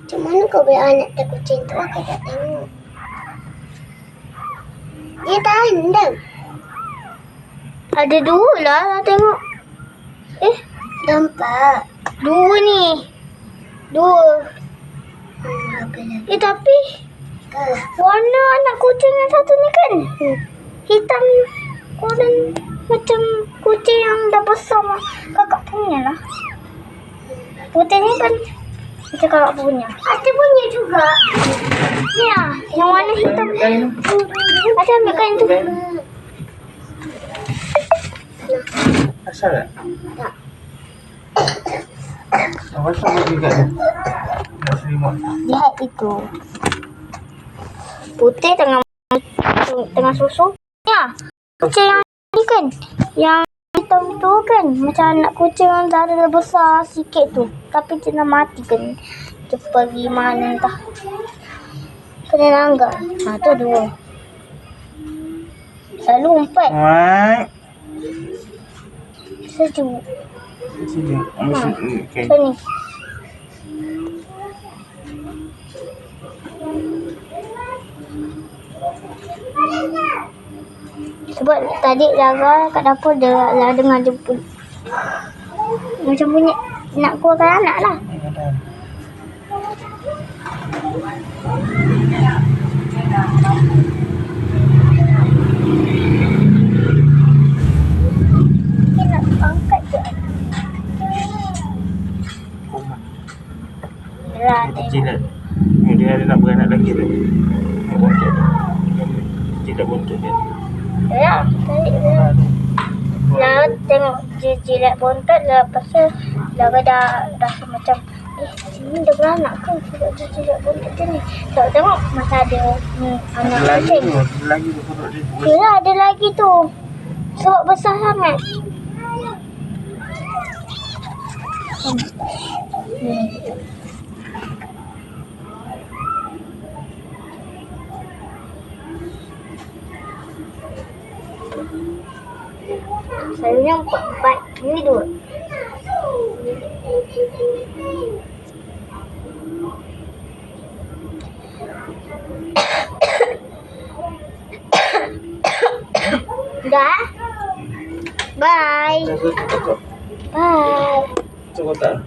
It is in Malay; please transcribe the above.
Macam mana kau boleh anak tu kucing tu? Aku tak tengok. Dia tahan dah. Ada dua lah nak tengok. Eh, Nampak. dua ni. Dua. Hmm? Eh tapi warna anak kucing yang satu ni kan Hmm. hitam orang macam kucing yang dah besar kakak punya lah. Putih ni kan macam kakak punya. Ada punya juga. Ni lah, yang warna hitam. Ada ambil kain tu. Asal tak? Tak. Kat dia? Dah selimut. Lihat itu. Putih tengah tengah susu. Ya. Kucing yang ni kan. Yang tu kan. Macam anak kucing yang dah besar sikit tu. Tapi dia dah mati kan. Dia pergi mana entah. Kena langgar. Ha tu dua. Selalu empat. Sejuk. Sini. Mesti okay. Macam ni. Sebab tadi Lara kat dapur dia Lara dengar dia pun macam bunyi nak keluarkan anak lah. Dia. Kumat. Lah, dia ada nak beranak lagi tu. Nak tu. Jilat buntut dia. Ya, tarik dia. Tengok dia jilat bontot lah pasal Lara dah rasa macam eh sini dia beranak ke sebab dia jilat bontot dia ni. Sebab tengok masa ada ni anak Ada lagi tu. Ada lagi tu dia. Yelah ada lagi tu. Sebab besar sangat. Hmm. Selalunya empat-empat. Ini dua. Dah. Bye. Bye. Cukup tak?